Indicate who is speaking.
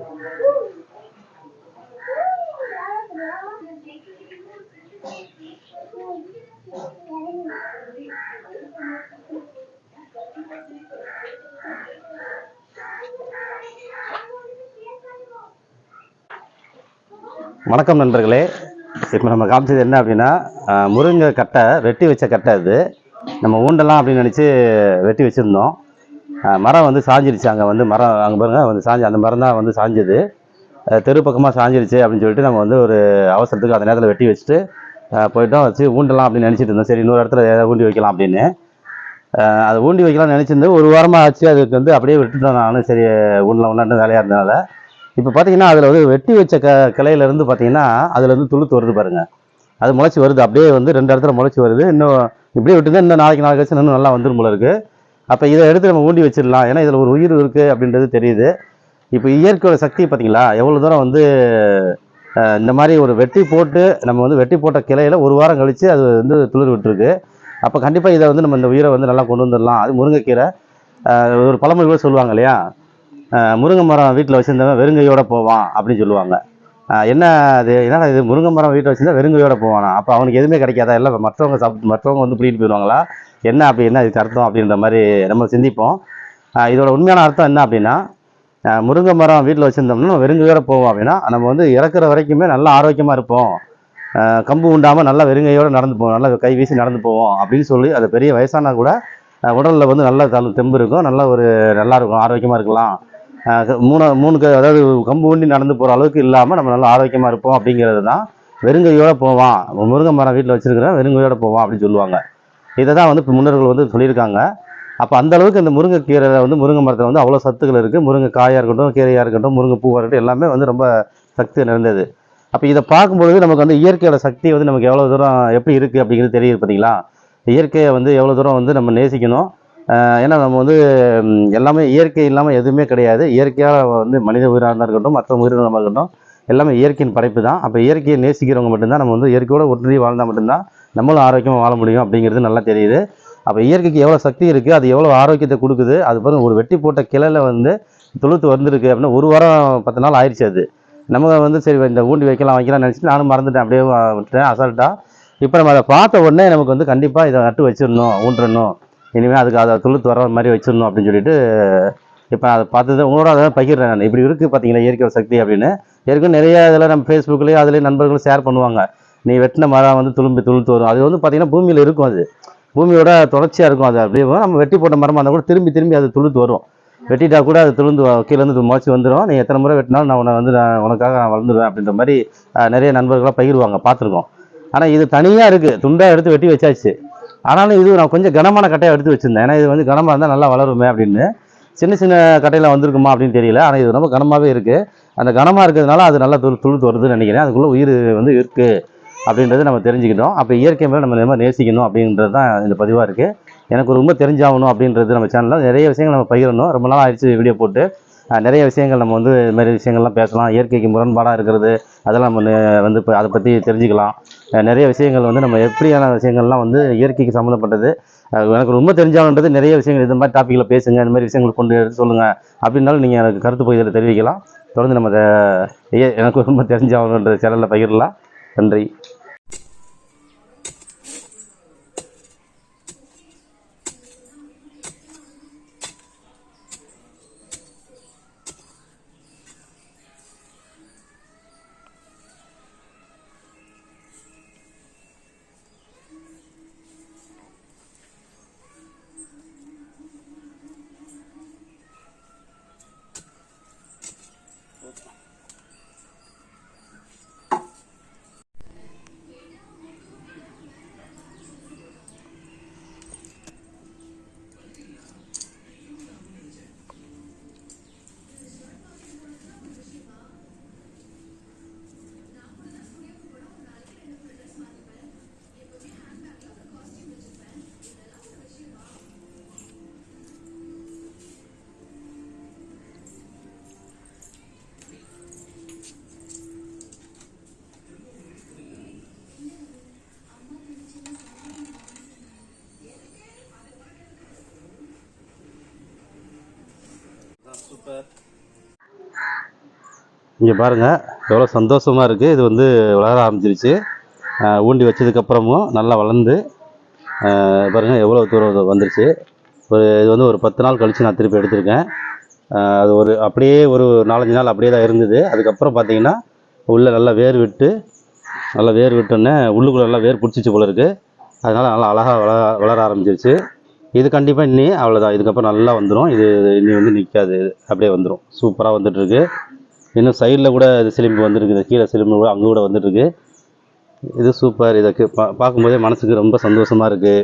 Speaker 1: வணக்கம் நண்பர்களே. இப்போ நம்ம காமிச்சது என்ன அப்படின்னா முருங்கை கட்டை வெட்டி வச்ச கட்டை இது நம்ம ஊண்டலாம் அப்படின்னு நினச்சி வெட்டி வச்சுருந்தோம். மரம் வந்து சாஞ்சிருச்சு. அங்கே வந்து மரம் அங்கே பாருங்கள் வந்து சாஞ்சி அந்த மரம் தான் வந்து சாஞ்சது. தெரு பக்கமாக சாஞ்சிருச்சு அப்படின்னு சொல்லிட்டு நம்ம வந்து ஒரு அவசரத்துக்கு அந்த நேரத்தில் வெட்டி வச்சுட்டு போய்ட்டோம் போயிட்டோம். வச்சு ஊண்டலாம் அப்படின்னு நினச்சிட்டு இருந்தோம். சரி இன்னொரு இடத்துல ஏதாவது ஊண்டி வைக்கலாம் அப்படின்னு. அதை ஊண்டி வைக்கலாம்னு நினச்சிருந்து ஒரு வாரமாக ஆச்சு. அதுக்கு வந்து அப்படியே விட்டுட்டோம் நானும். சரி ஊண்டலாம் ஒன்றாண்டு வேலையாக இருந்தனால. இப்போ பார்த்தீங்கன்னா அதில் வந்து வெட்டி வச்ச க கிளையிலேருந்து பார்த்தீங்கன்னா அதில் வந்து துளுத்து வருது பாருங்கள் அது முளைச்சி வருது. அப்படியே வந்து ரெண்டு இடத்துல முளைச்சி வருது. இன்னும் இப்படியே விட்டுருந்தா இன்னும் நாளைக்கு நாளைக்கு கழிச்சு இன்னும் நல்லா வந்துடும் போல இருக்குது அப்போ இதை எடுத்து நம்ம ஊண்டி வச்சிடலாம். ஏன்னா இதில் ஒரு உயிர் இருக்குது அப்படின்றது தெரியுது. இப்போ இயற்கையோட சக்தி பார்த்தீங்களா எவ்வளோ தூரம் வந்து இந்த மாதிரி ஒரு வெட்டி போட்டு நம்ம வந்து வெட்டி போட்ட கிளையில ஒரு வாரம் கழிச்சு அது வந்து துளிர் விட்டுருக்கு. அப்போ கண்டிப்பாக இதை வந்து நம்ம இந்த உயிரை வந்து நல்லா கொண்டு வந்துடலாம். அது முருங்கைக்கீரை. ஒரு பழமொழி கூட சொல்லுவாங்க இல்லையா? முருங்கை மரம் வீட்டில் வச்சுருந்தவன் வெறுங்கையோடு போவான் அப்படின்னு சொல்லுவாங்க. என்ன அது? என்னடா இது? முருங்கை மரம் வீட்டில் வச்சிருந்தா வெறுங்கையோடு போவானா? அப்போ அவனுக்கு எதுவுமே கிடைக்காதா? இல்லை மற்றவங்க சாப்பிட்டு மற்றவங்க வந்து பிடிக்கிட்டு போயிடுவாங்களா? என்ன அப்படி என்ன இதுக்கு அர்த்தம் அப்படின்ற மாதிரி நம்ம சிந்திப்போம். இதோட உண்மையான அர்த்தம் என்ன அப்படின்னா முருங்கை மரம் வீட்டில் வச்சுருந்தோம்னா நம்ம வெறுங்கையோட போவோம் அப்படின்னா நம்ம வந்து இறக்குற வரைக்குமே நல்லா ஆரோக்கியமாக இருப்போம். கம்பு உண்டாமல் நல்லா வெறுங்கையோடு நடந்து போவோம் நல்லா கை வீசி நடந்து போவோம் அப்படின்னு சொல்லி அது பெரிய வயசானா கூட உடலில் வந்து நல்ல தளு தெம்பு இருக்கும் நல்ல ஒரு நல்லா இருக்கும் ஆரோக்கியமாக இருக்கலாம். மூணு மூணு க- அதாவது கம்பு ஊண்டி நடந்து போகிற அளவுக்கு இல்லாமல் நம்ம நல்லா ஆரோக்கியமாக இருப்போம் அப்படிங்கிறது தான். வெறுங்கையோட போவான். முருங்கை மரம் வீட்டில் வச்சுருக்கிறேன் வெறுங்கையோடு போவான் அப்படின்னு சொல்லுவாங்க. இதை தான் வந்து முன்னோர்கள் வந்து சொல்லியிருக்காங்க. அப்போ அந்த அளவுக்கு இந்த முருங்கைக்கீரையில் வந்து முருங்கை மரத்தில் வந்து அவ்வளோ சத்துக்கள் இருக்குது முருங்கை காயாக இருக்கட்டும் கீரையாக இருக்கட்டும் முருங்கை பூவாக இருக்கட்டும் எல்லாமே வந்து ரொம்ப சக்தி நிறைந்தது. அப்போ இதை பார்க்கும்பொழுது நமக்கு வந்து இயற்கையோட சக்தி வந்து நமக்கு எவ்வளோ தூரம் எப்படி இருக்குது அப்படிங்கிறது தெரியுது பார்த்தீங்களா இயற்கையை வந்து எவ்வளோ தூரம் வந்து நம்ம நேசிக்கணும். ஏன்னா நம்ம வந்து எல்லாமே இயற்கை இல்லாமல் எதுவுமே கிடையாது. இயற்கையாக வந்து மனித உயிராக இருக்கட்டும் மற்ற உயிரினமாக இருக்கட்டும் எல்லாமே இயற்கையின் படைப்பு தான் அப்போ இயற்கையை நேசிக்கிறவங்க மட்டும்தான் நம்ம வந்து இயற்கையோட ஒன்றி வாழ்ந்தால் மட்டும்தான் நம்மளும் ஆரோக்கியமாக வாழ முடியும் அப்படிங்கிறது நல்லா தெரியுது. அப்போ இயற்கைக்கு எவ்வளோ சக்தி இருக்குது அது எவ்வளோ ஆரோக்கியத்தை கொடுக்குது அது பிறகு ஒரு வெட்டி போட்ட கிளையில் வந்து துளுத்து வந்திருக்கு அப்படின்னா ஒரு வாரம் பத்து நாள் ஆயிடுச்சு அது. நம்ம வந்து சரி இந்த ஊண்டி வைக்கலாம் வைக்கலாம் நினச்சிட்டு நானும் மறந்துட்டேன் அப்படியே விட்டுட்டேன் அசால்ட்டாக இப்போ நம்ம அதை பார்த்த உடனே நமக்கு வந்து கண்டிப்பாக இதை நட்டு வச்சிடணும் ஊன்றணும். இனிமேல் அதுக்கு அதை துளுத்து வர மாதிரி வச்சிடணும் அப்படின்னு சொல்லிட்டு இப்போ அதை பார்த்தது உங்களோட அதை பகிர்றேன் நான். இப்படி இருக்குது பார்த்தீங்களா இயற்கையோட சக்தி அப்படின்னு. ஏற்கனவே நிறைய இதில் நம்ம ஃபேஸ்புக்லேயே அதுலேயே நண்பர்களும் ஷேர் பண்ணுவாங்க. நீ வெட்டின மரம் வந்து துளும்பி துளுத்து வரும். அது வந்து பார்த்தீங்கன்னா பூமியில் இருக்கும் அது. பூமியோட தொடர்ச்சியாக இருக்கும் அது. அப்படியே நம்ம வெட்டி போட்ட மரமாக இருந்தால் கூட திரும்பி திரும்பி அது துளுத்து வரும். வெட்டிட்டா கூட அது துளுந்து கீழேருந்து முளைச்சி வந்துடும் நீ எத்தனை முறை வெட்டினாலும் நான் உன்னை வந்து நான் உனக்காக நான் வளர்ந்துடுவேன் அப்படின்ற மாதிரி நிறைய நண்பர்களாக பகிர்வாங்க. பார்த்துருக்கோம். ஆனால் இது தனியாக இருக்குது துண்டாக எடுத்து வெட்டி வச்சாச்சு. ஆனாலும் இது நான் கொஞ்சம் கனமான கட்டையாக எடுத்து வச்சிருந்தேன். ஏன்னா இது வந்து கனமாக இருந்தால் நல்லா வளருமே அப்படின்னு. சின்ன சின்ன கட்டையில் வந்திருக்குமா அப்படின்னு தெரியல. ஆனால் இது ரொம்ப கனமாகவே இருக்குது அந்த கனமாக இருக்கிறதுனால அது நல்லா துளு துளுத்து வருதுன்னு நினைக்கிறேன். அதுக்குள்ளே உயிர் வந்து இருக்குது அப்படின்றத நம்ம தெரிஞ்சுக்கிட்டோம். அப்போ இயற்கை மேலே நம்ம ரொம்ப நேசிக்கணும் அப்படின்றது தான் இந்த பதிவாக இருக்குது எனக்கு ஒரு தெரிஞ்சாகணும் அப்படின்றது நம்ம சேனலில் நிறைய விஷயங்கள் நம்ம பகிரணும். ரொம்ப நாள் ஆயிடுச்சு வீடியோ போட்டு. நிறைய விஷயங்கள் நம்ம வந்து இது மாதிரி விஷயங்கள்லாம் பேசலாம். இயற்கைக்கு முரண்பாடாக இருக்கிறது அதெல்லாம் நம்ம வந்து இப்போ அதை பற்றி தெரிஞ்சுக்கலாம். நிறைய விஷயங்கள் வந்து நம்ம எப்படியான விஷயங்கள்லாம் வந்து இயற்கைக்கு சம்மந்தப்பட்டது எனக்கு ரொம்ப தெரிஞ்சாகணுன்றது நிறைய விஷயங்கள் இந்த மாதிரி டாப்பிக்கில் பேசுங்க இந்த மாதிரி விஷயங்கள் கொண்டு எடுத்து சொல்லுங்கள் அப்படின்னாலும் நீங்கள் எனக்கு கருத்து பகுதியில் தெரிவிக்கலாம். தொடர்ந்து நம்ம அதை எனக்கு ரொம்ப தெரிஞ்சாகணுன்ற சேனலில் பகிரலாம். நன்றி. சூப்பர் இங்கே பாருங்கள் எவ்வளோ சந்தோஷமாக இருக்குது இது வந்து வளர ஆரம்பிச்சிருச்சு. ஊண்டி வச்சதுக்கப்புறமும் நல்லா வளர்ந்து பாருங்கள் எவ்வளோ தூரம் வந்துருச்சு. ஒரு இது வந்து ஒரு பத்து நாள் கழித்து நான் திருப்பி எடுத்திருக்கேன். அது ஒரு அப்படியே ஒரு நாலஞ்சு நாள் அப்படியே தான் இருந்தது. அதுக்கப்புறம் பார்த்தீங்கன்னா உள்ளே நல்லா வேர் விட்டு நல்லா வேர் விட்டோன்னே உள்ளுக்குள்ளே நல்லா வேர் பிடிச்சிச்சு போல இருக்குது அதனால் நல்லா அழகாக வளர வளர ஆரம்பிச்சிருச்சு. இது கண்டிப்பாக இன்னி அவ்வளோதான் இதுக்கப்புறம் நல்லா வந்துடும் இது இன்னி வந்து நிற்காது அப்படியே வந்துடும் சூப்பராக வந்துட்டுருக்கு. இன்னும் சைடில் கூட இது சிலிம்பு வந்துருக்குது கீழே சிலிம்பு கூட அங்கே கூட வந்துட்டுருக்கு. இது சூப்பர் இதை பா பார்க்கும்போதே மனசுக்கு ரொம்ப சந்தோஷமாக இருக்குது